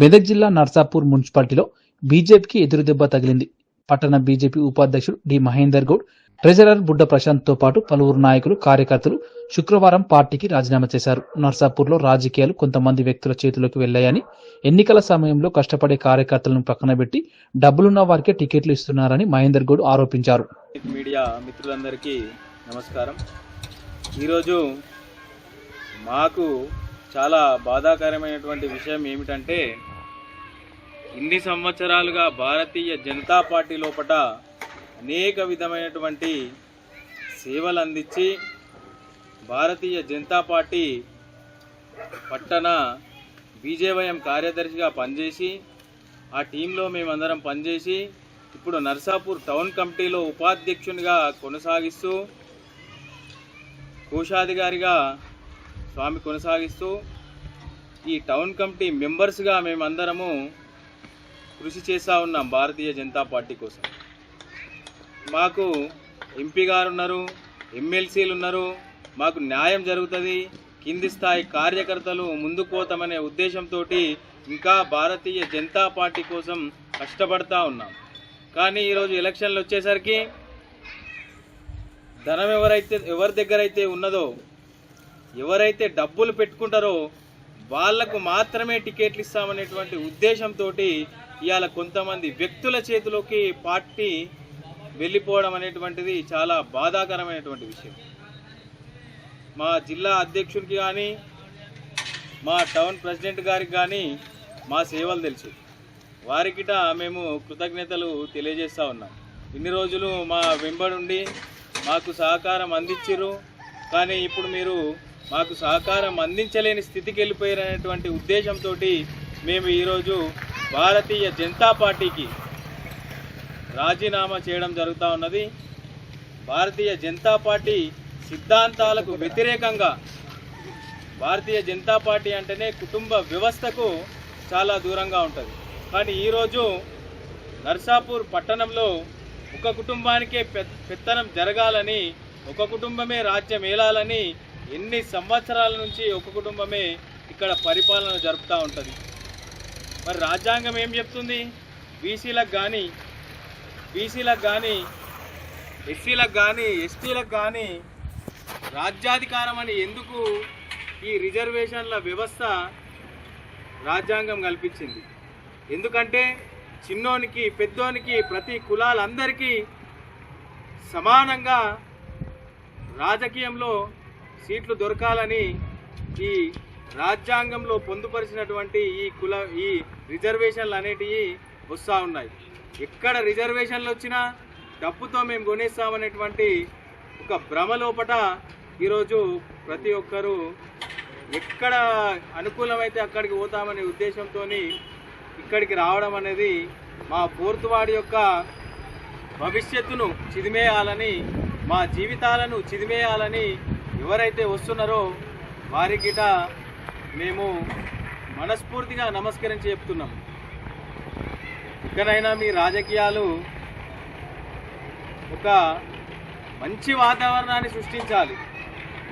మెదక్ జిల్లా నర్సాపూర్ మున్సిపాలిటీలో బీజేపీకి ఎదురుదెబ్బ తగిలింది. పట్టణ బీజేపీ ఉపాధ్యక్షుడు డి మహేందర్ గౌడ్ ట్రెజరర్ బుడ్డ ప్రశాంత్తో పాటు పలువురు నాయకులు కార్యకర్తలు శుక్రవారం పార్టీకి రాజీనామా చేశారు. నర్సాపూర్లో రాజకీయాలు కొంతమంది వ్యక్తుల చేతిలోకి వెళ్ళాయని ఎన్నికల సమయంలో కష్టపడే కార్యకర్తలను పక్కన పెట్టి డబ్బులున్న వారికే టికెట్లు ఇస్తున్నారని మహేందర్ గౌడ్ ఆరోపించారు. మీడియా మిత్రులందరికీ నమస్కారం. ఈరోజు మాకు చాలా బాధాకరమైనటువంటి విషయం ఏమిటంటే ఇన్ని సంవత్సరాలుగా భారతీయ జనతా పార్టీ లోపట అనేక విధమైనటువంటి సేవలు అందించి భారతీయ జనతా పార్టీ పట్టణ బీజేవైఎం కార్యదర్శిగా పనిచేసి ఆ టీంలో మేమందరం పనిచేసి ఇప్పుడు నర్సాపూర్ టౌన్ కమిటీలో ఉపాధ్యక్షునిగా కొనసాగిస్తూ కోశాధికారిగా స్వామి కొనసాగిస్తూ ఈ టౌన్ కమిటీ మెంబర్స్గా మేమందరము కృషి చేస్తూ ఉన్నాం భారతీయ జనతా పార్టీ కోసం. మాకు ఎంపీ గారు ఉన్నారు ఎమ్మెల్సీలు ఉన్నారు మాకు న్యాయం జరుగుతుంది కింది స్థాయి కార్యకర్తలు ముందుకు పోతామనే ఉద్దేశంతో ఇంకా భారతీయ జనతా పార్టీ కోసం కష్టపడతా ఉన్నాం. కానీ ఈరోజు ఎలక్షన్లు వచ్చేసరికి ధనం ఎవరైతే ఎవరి దగ్గర అయితే ఉన్నదో ఎవరైతే డబ్బులు పెట్టుకుంటారో వాళ్ళకు మాత్రమే టికెట్లు ఇస్తామనేటువంటి ఉద్దేశంతో ఇవాళ కొంతమంది వ్యక్తుల చేతిలోకి పార్టీ వెళ్ళిపోవడం అనేటువంటిది చాలా బాధాకరమైనటువంటి విషయం. మా జిల్లా అధ్యక్షుడికి కానీ మా టౌన్ ప్రెసిడెంట్ గారికి కానీ మా సేవలు తెలుసు. వారికిట మేము కృతజ్ఞతలు తెలియజేస్తూ ఉన్నాం. ఇన్ని రోజులు మా వెంబడుండి మాకు సహకారం అందించారు కానీ ఇప్పుడు మీరు మాకు సహకారం అందించలేని స్థితికి వెళ్ళిపోయారనేటువంటి ఉద్దేశంతో మేము ఈరోజు భారతీయ జనతా పార్టీకి రాజీనామా చేయడం జరుగుతూ ఉన్నది. భారతీయ జనతా పార్టీ సిద్ధాంతాలకు వ్యతిరేకంగా భారతీయ జనతా పార్టీ అంటేనే కుటుంబ వ్యవస్థకు చాలా దూరంగా ఉంటుంది. కానీ ఈరోజు నర్సాపూర్ పట్టణంలో ఒక కుటుంబానికే పెత్తనం జరగాలని ఒక కుటుంబమే రాజ్యం ఏలాలని ఎన్ని సంవత్సరాల నుంచి ఒక కుటుంబమే ఇక్కడ పరిపాలన జరుపుతూ ఉంటుంది. మరి రాజ్యాంగం ఏం చెప్తుంది? బీసీలకు కానీ బీసీలకు కానీ ఎస్సీలకు కానీ ఎస్టీలకు కానీ రాజ్యాధికారం అని ఎందుకు ఈ రిజర్వేషన్ల వ్యవస్థ రాజ్యాంగం కల్పించింది? ఎందుకంటే చిన్నోనికి పెద్దోనికి ప్రతి కులాలందరికీ సమానంగా రాజకీయంలో సీట్లు దొరకాలని ఈ రాజ్యాంగంలో పొందుపరిచినటువంటి ఈ కుల ఈ రిజర్వేషన్లు అనేటివి వస్తూ ఉన్నాయి. ఎక్కడ రిజర్వేషన్లు వచ్చినా డబ్బుతో మేము కొనేస్తామనేటువంటి ఒక భ్రమ లోపట ఈరోజు ప్రతి ఒక్కరూ ఎక్కడ అనుకూలమైతే అక్కడికి పోతామనే ఉద్దేశంతో ఇక్కడికి రావడం అనేది మా ఫోర్త్ యొక్క భవిష్యత్తును చిదిమేయాలని మా జీవితాలను చిదిమేయాలని ఎవరైతే వస్తున్నారో వారికిట మేము మనస్ఫూర్తిగా నమస్కరించి చెప్తున్నాం. ఇక్కడైనా మీ రాజకీయాలు ఒక మంచి వాతావరణాన్ని సృష్టించాలి.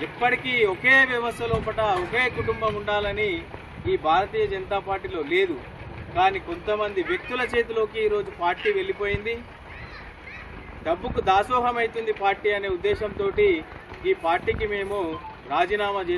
ఎప్పటికీ ఒకే వ్యవస్థ లోపల ఒకే కుటుంబం ఉండాలని ఈ భారతీయ జనతా పార్టీలో లేదు. కానీ కొంతమంది వ్యక్తుల చేతిలోకి ఈరోజు పార్టీ వెళ్ళిపోయింది. డబ్బుకు దాసోహం అవుతుంది పార్టీ అనే ఉద్దేశంతో ఈ పార్టీకి మేము రాజీనామా చేసి